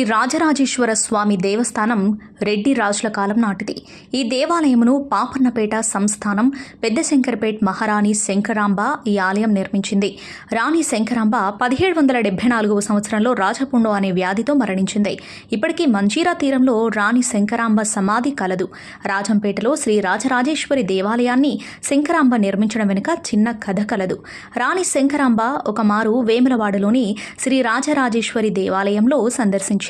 శ్రీ రాజరాజేశ్వర స్వామి దేవస్థానం రెడ్డి రాజుల కాలం నాటిది. ఈ దేవాలయమును పాపన్నపేట సంస్థానం పెద్ద శంకరపేట్ మహారాణి శంకరాంబ ఈ ఆలయం నిర్మించింది. రాణి శంకరాంబ పదిహేడు వందల డెబ్బై నాలుగవ సంవత్సరంలో రాజపుండు అనే వ్యాధితో మరణించింది. ఇప్పటికీ మంజీరా తీరంలో రాణి శంకరాంబ సమాధి కలదు. రాజంపేటలో శ్రీ రాజరాజేశ్వరి దేవాలయాన్ని శంకరాంబ నిర్మించడం వెనుక చిన్న కథ కలదు. రాణి శంకరాంబ ఒక మారు వేములవాడలోని శ్రీ రాజరాజేశ్వరి దేవాలయంలో సందర్శించారు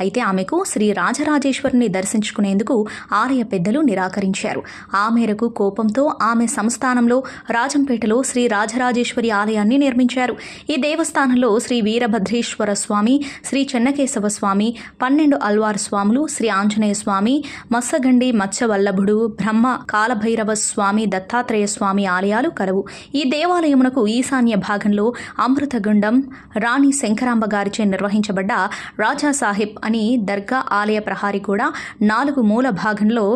అయితే ఆమెకు శ్రీ రాజరాజేశ్వరిని దర్శించుకునేందుకు ఆలయ పెద్దలు నిరాకరించారు. ఆ మేరకు కోపంతో ఆమె సంస్థానంలో రాజంపేటలో శ్రీ రాజరాజేశ్వరి ఆలయాన్ని నిర్మించారు. ఈ దేవస్థానంలో శ్రీ వీరభద్రేశ్వర స్వామి శ్రీ చెన్నకేశవ స్వామి పన్నెండు అల్వార్ స్వాములు శ్రీ ఆంజనేయ స్వామి మత్స్యగండి మత్స్యవల్లభుడు బ్రహ్మ కాలభైరవ స్వామి దత్తాత్రేయ స్వామి ఆలయాలు కలవు. ఈ దేవాలయమునకు ఈశాన్య భాగంలో అమృతగుండం రాణి శంకరాంబ గారిచే నిర్వహించబడ్డ రాజా సాహిబ్ అని దర్గా ఆలయ ప్రహారీ కూడా నాలుగు మూల భాగంలో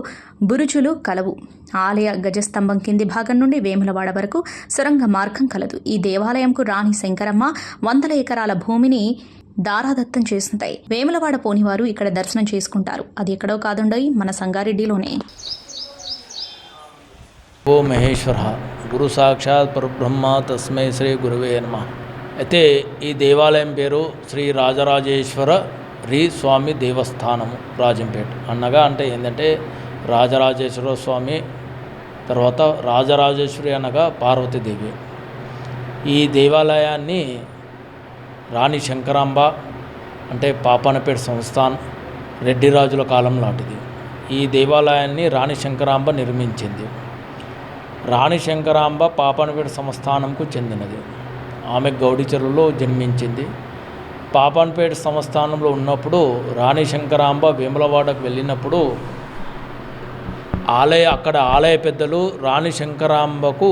బురుజులు కలవు. ఆలయ గజస్తంభం కింది భాగం నుండి వేములవాడ వరకు సొరంగ మార్గం కలదు. ఈ దేవాలయంకు రాణి శంకరమ్మ వందల ఎకరాల భూమిని దారాదత్తం చేస్తుంటాయి. వేములవాడ పోనివారు ఇక్కడ దర్శనం చేసుకుంటారు. అది ఎక్కడో కాదుండయి మన సంగారెడ్డిలోనే. ఓ మహేశ్వర గురు సాక్షాత్ పరబ్రహ్మ తస్మై శ్రీ గురువే నమ. అయితే ఈ దేవాలయం పేరు శ్రీ రాజరాజేశ్వర రి స్వామి దేవస్థానము రాజంపేట. అనగా అంటే ఏంటంటే రాజరాజేశ్వర స్వామి తర్వాత రాజరాజేశ్వరి అనగా పార్వతీదేవి. ఈ దేవాలయాన్ని రాణి శంకరాంబ అంటే పాపనపేట సంస్థాన్ రెడ్డి రాజుల కాలం లాంటిది. ఈ దేవాలయాన్ని రాణి శంకరాంబ నిర్మించింది. రాణి శంకరాంబ పాపనపేట సంస్థానంకు చెందినది. ఆమె గౌడిచెరులో జన్మించింది. పాపన్పేట సంస్థానంలో ఉన్నప్పుడు రాణి శంకరాంబ వేములవాడకు వెళ్ళినప్పుడు ఆలయ అక్కడ ఆలయ పెద్దలు రాణి శంకరాంబకు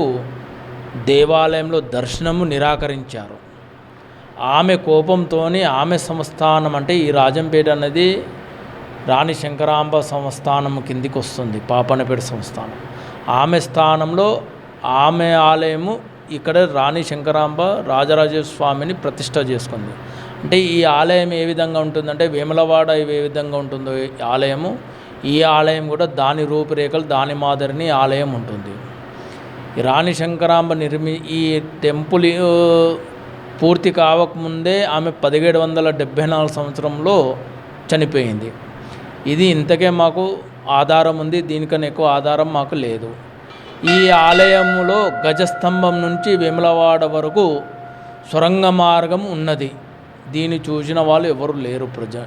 దేవాలయంలో దర్శనము నిరాకరించారు. ఆమె కోపంతో ఆమె సంస్థానం అంటే ఈ రాజంపేట అనేది రాణి శంకరాంబ సంస్థానం కిందికి వస్తుంది పాపనపేట సంస్థానం. ఆమె స్థానంలో ఆమె ఆలయము ఇక్కడ రాణి శంకరాంబ రాజరాజేశ్వర స్వామిని ప్రతిష్ట చేసుకుంది. అంటే ఈ ఆలయం ఏ విధంగా ఉంటుందంటే వేములవాడ ఏ విధంగా ఉంటుందో ఆలయము ఈ ఆలయం కూడా దాని రూపురేఖలు దాని మాదిరిని ఆలయం ఉంటుంది. రాణి శంకరాంబ నిర్మి ఈ టెంపుల్ పూర్తి కావకముందే ఆమె పదిహేడు వందల డెబ్భై నాలుగు సంవత్సరంలో చనిపోయింది. ఇది ఇంతకే మాకు ఆధారం ఉంది దీనికన్నా ఎక్కువ ఆధారం మాకు లేదు. ఈ ఆలయంలో గజస్తంభం నుంచి వేములవాడ వరకు సొరంగ మార్గం ఉన్నది. దీన్ని చూసిన వాళ్ళు ఎవరు లేరు ప్రజ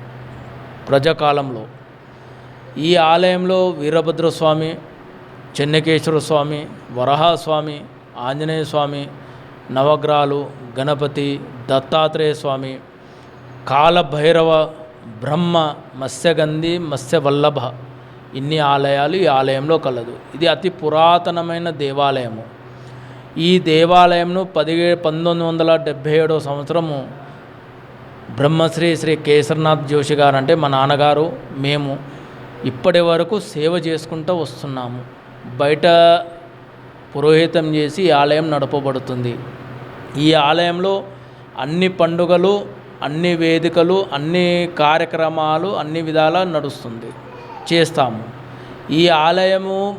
ప్రజాకాలంలో ఈ ఆలయంలో వీరభద్ర స్వామి చెన్నకేశ్వర స్వామి వరహాస్వామి ఆంజనేయ స్వామి నవగ్రహాలు గణపతి దత్తాత్రేయ స్వామి కాలభైరవ బ్రహ్మ మత్స్యగంధి మత్స్యవల్లభ ఇన్ని ఆలయాలు ఈ ఆలయంలో కలదు. ఇది అతి పురాతనమైన దేవాలయము. ఈ దేవాలయంను పదిహే పంతొమ్మిది వందల డెబ్భై ఏడవ సంవత్సరము బ్రహ్మశ్రీ శ్రీ కేసరినాథ్ జోషి గారు అంటే మా నాన్నగారు మేము ఇప్పటి వరకు సేవ చేసుకుంటూ వస్తున్నాము. బయట పురోహితం చేసి ఈ ఆలయం నడపబడుతుంది. ఈ ఆలయంలో అన్ని పండుగలు అన్ని వేదికలు అన్ని కార్యక్రమాలు అన్ని విధాలా నడుస్తుంది. చేస్తాము. ఈ ఆలయము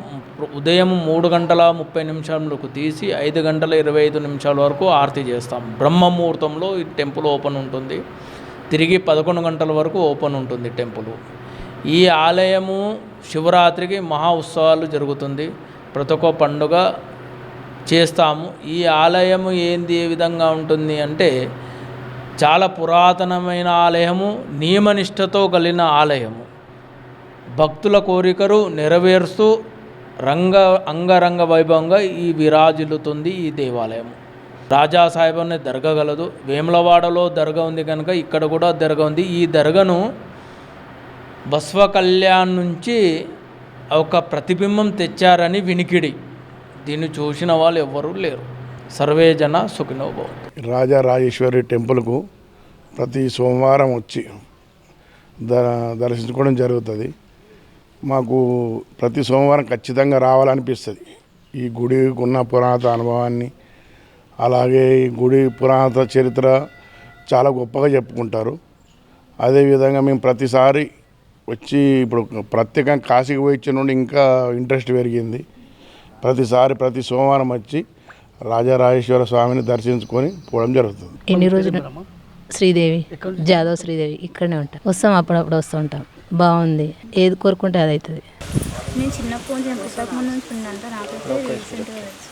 ఉదయం మూడు గంటల ముప్పై నిమిషాలకు తీసి ఐదు గంటల ఇరవై ఐదు నిమిషాల వరకు ఆరతి చేస్తాం. బ్రహ్మముహూర్తంలో ఈ టెంపుల్ ఓపెన్ ఉంటుంది. తిరిగి పదకొండు గంటల వరకు ఓపెన్ ఉంటుంది టెంపుల్. ఈ ఆలయము శివరాత్రికి మహా ఉత్సవాలు జరుగుతుంది. ప్రతి ఒక్క పండుగ చేస్తాము. ఈ ఆలయము ఏంది ఏ విధంగా ఉంటుంది అంటే చాలా పురాతనమైన ఆలయము నియమనిష్టతో కలిగిన ఆలయము. భక్తుల కోరికలు నెరవేరుస్తూ రంగ అంగరంగ వైభవంగా ఈ విరాజిల్లుతుంది ఈ దేవాలయం రాజా సాహెబ్ అనే దర్గా వేములవాడలో దర్గా ఉంది కనుక ఇక్కడ కూడా దర్గా ఉంది. ఈ దర్గాను బస్వ కళ్యాణ్ నుంచి ఒక ప్రతిబింబం తెచ్చారని వినికిడి. దీన్ని చూసిన వాళ్ళు ఎవ్వరూ లేరు. సర్వే జన సుఖినో రాజా రాజేశ్వరి టెంపుల్కు ప్రతి సోమవారం వచ్చి ద దర్శించుకోవడం జరుగుతుంది. మాకు ప్రతి సోమవారం ఖచ్చితంగా రావాలనిపిస్తుంది. ఈ గుడికి ఉన్న పురాతన అనుభవాన్ని అలాగే ఈ గుడి పురాతన చరిత్ర చాలా గొప్పగా చెప్పుకుంటారు. అదేవిధంగా మేము ప్రతిసారి వచ్చి ఇప్పుడు ప్రత్యేకంగా కాశీకి పోయి ఇచ్చిన నుండి ఇంకా ఇంట్రెస్ట్ పెరిగింది. ప్రతిసారి ప్రతి సోమవారం వచ్చి రాజరాజేశ్వర స్వామిని దర్శించుకొని పోవడం జరుగుతుంది. ఎన్ని రోజులు? శ్రీదేవి జాదవ్ శ్రీదేవి ఇక్కడనే ఉంటాం. వస్తాం అప్పుడప్పుడు వస్తూ ఉంటాం. బాగుంది. ఏది కోరుకుంటే అది అవుతుంది. నేను చిన్నప్పటి నుంచి నేను పుస్తకం ముందు నుంచి ఉందంట నాకైతే రీసెంట్గా తెలుసు.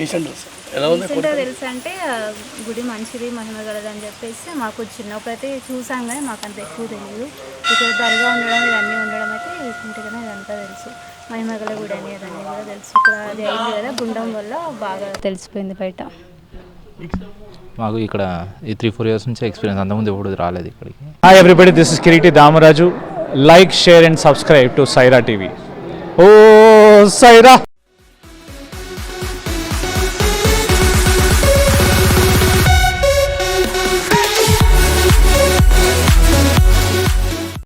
రీసెంట్గా తెలుసు? అంటే గుడి మంచిది మహిమ గలదని చెప్పేసి మాకు చిన్నప్పుడు అయితే చూసాం కానీ మాకు అంత ఎక్కువ తెలియదు ఇక్కడ దర్గా ఉండడం ఇవన్నీ ఉండడం అయితే రీసెంట్గానే ఇదంతా తెలుసు. మహిమ గల గుడి అని అదన్నీ కూడా తెలుసు. ఇక్కడ అది అయింది కదా గుండం వల్ల బాగా తెలిసిపోయింది బయట. మాకు ఇక్కడ ఈ త్రీ ఫోర్ ఇయర్స్ నుంచి ఎక్స్పీరియన్స్ అంత ముందు ఎప్పుడు రాలేదు ఇక్కడికి. Hi everybody this is Kireeti Damaraju like share and subscribe to Saira TV oh Sye Raa